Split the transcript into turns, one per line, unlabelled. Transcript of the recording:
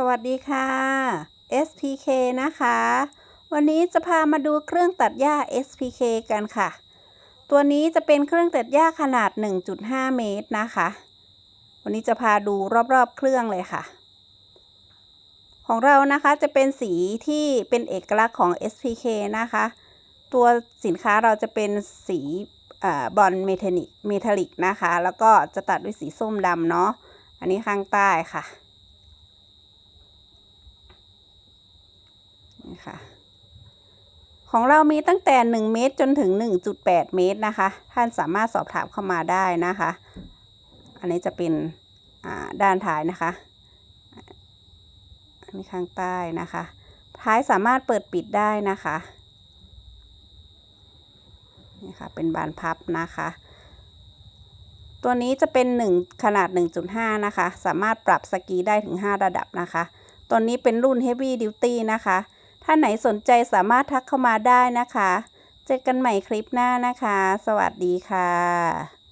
สวัสดีค่ะ SPK นะคะ วันนี้จะพามาดูเครื่องตัดหญ้า SPK กันค่ะ ตัวนี้จะเป็นเครื่องตัดหญ้าขนาด 1.5 เมตรนะคะ วันนี้จะพาดูรอบๆเครื่องเลยค่ะ ของเรานะคะจะเป็นสีที่เป็นเอกลักษณ์ของ SPK นะคะ ตัวสินค้าเราจะเป็นสีบอลเมทัลิกเมทัลิกนะคะ แล้วก็จะตัดด้วยสีส้มดำเนาะ อันนี้ข้างใต้ค่ะ ค่ะ ของเรามีตั้งแต่ 1 เมตรจนถึง 1.8 เมตรนะคะ ท่านสามารถสอบถามเข้ามาได้นะคะ อันนี้จะเป็นด้านท้ายนะคะ อันนี้ข้างใต้นะคะ ท้ายสามารถเปิดปิดได้นะคะนี่ค่ะเป็นบานพับนะคะ ตัวนี้จะเป็น 1 ขนาด 1.5 นะคะ สามารถปรับสกีได้ถึง 5 ระดับนะคะ ตัวนี้เป็นรุ่น Heavy Duty นะคะ ถ้าไหนสนใจสามารถทักเข้ามาได้นะคะ เจอกันใหม่คลิปหน้านะคะ สวัสดีค่ะ